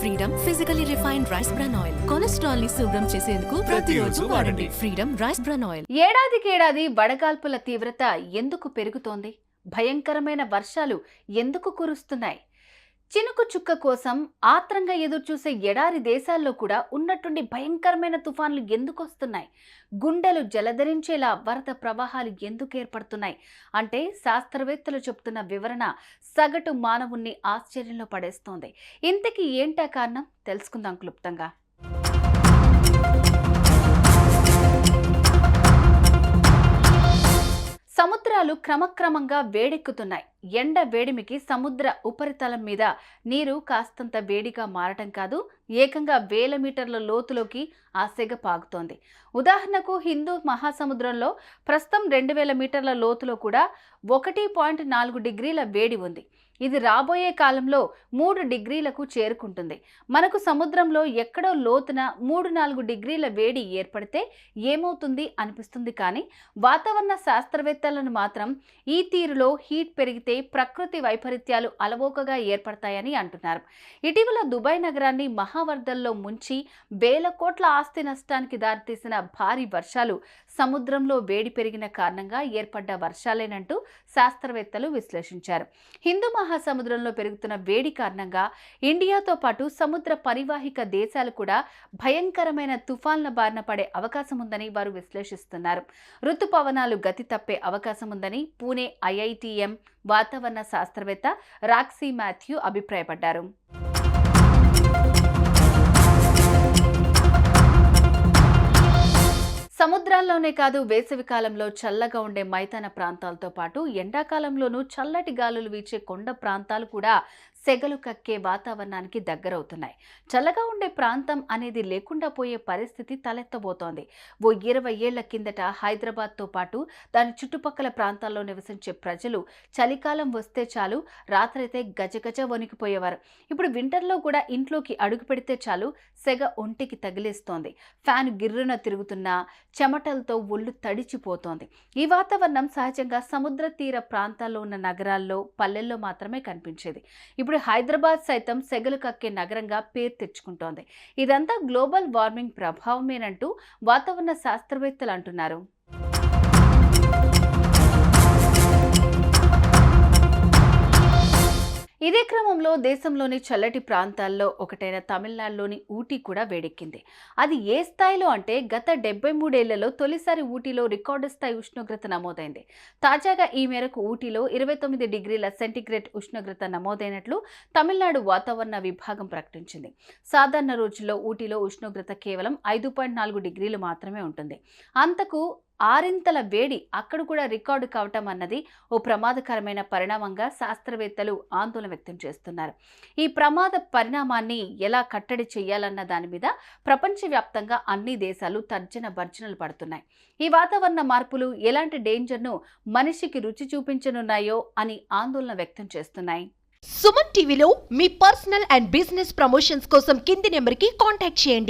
Freedom physically refined rice bran oil కొలెస్ట్రాల్ని శుభ్రం చేసేందుకు ప్రతిరోజు వాడండి. ఫ్రీడమ్ రైస్ బ్రాన్ ఆయిల్ ఏడాదికేడాది వడగాల్పుల తీవ్రత ఎందుకు పెరుగుతోంది? భయంకరమైన వర్షాలు ఎందుకు కురుస్తున్నాయి? చినుకు చుక్క కోసం ఆత్రంగా ఎదురుచూసే ఎడారి దేశాల్లో కూడా ఉన్నట్టుండి భయంకరమైన తుఫాన్లు ఎందుకు వస్తున్నాయి గుండెలు జలధరించేలా వరద ప్రవాహాలు ఎందుకు ఏర్పడుతున్నాయి? అంటే శాస్త్రవేత్తలు చెప్తున్న వివరణ సగటు మానవుణ్ణి ఆశ్చర్యంలో పడేస్తోంది. ఇంతకీ ఏంటా కారణం? తెలుసుకుందాం క్లుప్తంగా. క్రమక్రమంగా వేడెక్కుతున్నాయి. ఎండ వేడిమికి సముద్ర ఉపరితలం మీద నీరు కాస్తంత వేడిగా మారటం కాదు ఏకంగా వేల మీటర్ల లోతులోకి ఆ సెగ పాగుతోంది. ఉదాహరణకు హిందూ మహాసముద్రంలో ప్రస్తుతం రెండు వేల మీటర్ల లోతులో కూడా ఒకటి పాయింట్ నాలుగు డిగ్రీల వేడి ఉంది. ఇది రాబోయే కాలంలో మూడు డిగ్రీలకు చేరుకుంటుంది. మనకు సముద్రంలో ఎక్కడో లోతున మూడు నాలుగు డిగ్రీల వేడి ఏర్పడితే ఏమవుతుంది అనిపిస్తుంది కానీ వాతావరణ శాస్త్రవేత్తలను మాత్రం ఈ తీరులో హీట్ పెరిగితే ప్రకృతి వైపరీత్యాలు అలవోకగా ఏర్పడతాయని అంటున్నారు. ఇటీవల దుబాయ్ నగరాన్ని మహావర్దల్లో ముంచి వేల కోట్ల ఆస్తి నష్టానికి దారితీసిన భారీ వర్షాలు సముద్రంలో వేడి పెరిగిన కారణంగా ఏర్పడ్డ వర్షాలేనంటూ శాస్త్రవేత్తలు విశ్లేషించారు. హిందూ మహాసముద్రంలో పెరుగుతున్న వేడి కారణంగా ఇండియాతో పాటు సముద్ర పరివాహిక దేశాలు కూడా భయంకరమైన తుఫాన్ల బారిన పడే అవకాశం ఉందని వారు విశ్లేషిస్తున్నారు. ఋతుపవనాలు గతి తప్పే అవకాశం ఉందని పూణే ఐఐటిఎం వాతావరణ శాస్త్రవేత్త రాక్సీ మాథ్యూ అభిప్రాయపడ్డారు. సముద్రాల్లోనే కాదు వేసవి కాలంలో చల్లగా ఉండే మైదాన ప్రాంతాలతో పాటు ఎండాకాలంలోనూ చల్లటి గాలులు వీచే కొండ ప్రాంతాలు కూడా సెగలు కక్కే వాతావరణానికి దగ్గరవుతున్నాయి. చల్లగా ఉండే ప్రాంతం అనేది లేకుండా పోయే పరిస్థితి తలెత్తబోతోంది. ఓ ఇరవై ఏళ్ళ కిందట హైదరాబాద్తో పాటు దాని చుట్టుపక్కల ప్రాంతాల్లో నివసించే ప్రజలు చలికాలం వస్తే చాలు రాత్రైతే గజగజ వణికిపోయేవారు. ఇప్పుడు వింటర్లో కూడా ఇంట్లోకి అడుగు పెడితే చాలు సెగ ఒంటికి తగిలేస్తోంది. ఫ్యాన్ గిర్రున తిరుగుతున్నా చెమటలతో ఒళ్ళు తడిచిపోతోంది. ఈ వాతావరణం సహజంగా సముద్ర తీర ప్రాంతాల్లో ఉన్న నగరాల్లో పల్లెల్లో మాత్రమే కనిపించేది. ఇప్పుడు హైదరాబాద్ సైతం సెగలు కక్కే నగరంగా పేరు తెచ్చుకుంటోంది. ఇదంతా గ్లోబల్ వార్మింగ్ ప్రభావమేనంటూ వాతావరణ శాస్త్రవేత్తలు అంటున్నారు. ఇదే క్రమంలో దేశంలోని చల్లటి ప్రాంతాల్లో ఒకటైన తమిళనాడులోని ఊటీ కూడా వేడెక్కింది. అది ఏ స్థాయిలో అంటే గత డెబ్బై మూడేళ్ళలో తొలిసారి ఊటీలో రికార్డు స్థాయి ఉష్ణోగ్రత నమోదైంది. తాజాగా ఈ మేరకు ఊటీలో ఇరవై తొమ్మిది డిగ్రీల సెంటీగ్రేడ్ ఉష్ణోగ్రత నమోదైనట్లు తమిళనాడు వాతావరణ విభాగం ప్రకటించింది. సాధారణ రోజుల్లో ఊటీలో ఉష్ణోగ్రత కేవలం ఐదు పాయింట్ నాలుగు డిగ్రీలు మాత్రమే ఉంటుంది. అంతకు ఆరింతల వేడి అక్కడ కూడా రికార్డు కావటం అన్నది ఓ ప్రమాదకరమైన పరిణామంగా శాస్త్రవేత్తలు ఆందోళన వ్యక్తం చేస్తున్నారు. ఈ ప్రమాద పరిణామాన్ని ఎలా కట్టడి చేయాలన్న దాని మీద ప్రపంచవ్యాప్తంగా అన్ని దేశాలు తర్జన భర్జనలు పడుతున్నాయి. ఈ వాతావరణ మార్పులు ఎలాంటి డేంజర్ను మనిషికి రుచి చూపించనున్నాయో అని ఆందోళన వ్యక్తం చేస్తున్నాయి. సుమన్ టీవీలో మీ పర్సనల్ అండ్ బిజినెస్ ప్రమోషన్స్ కోసం కింది నెంబర్కి కాంటాక్ట్ చేయండి.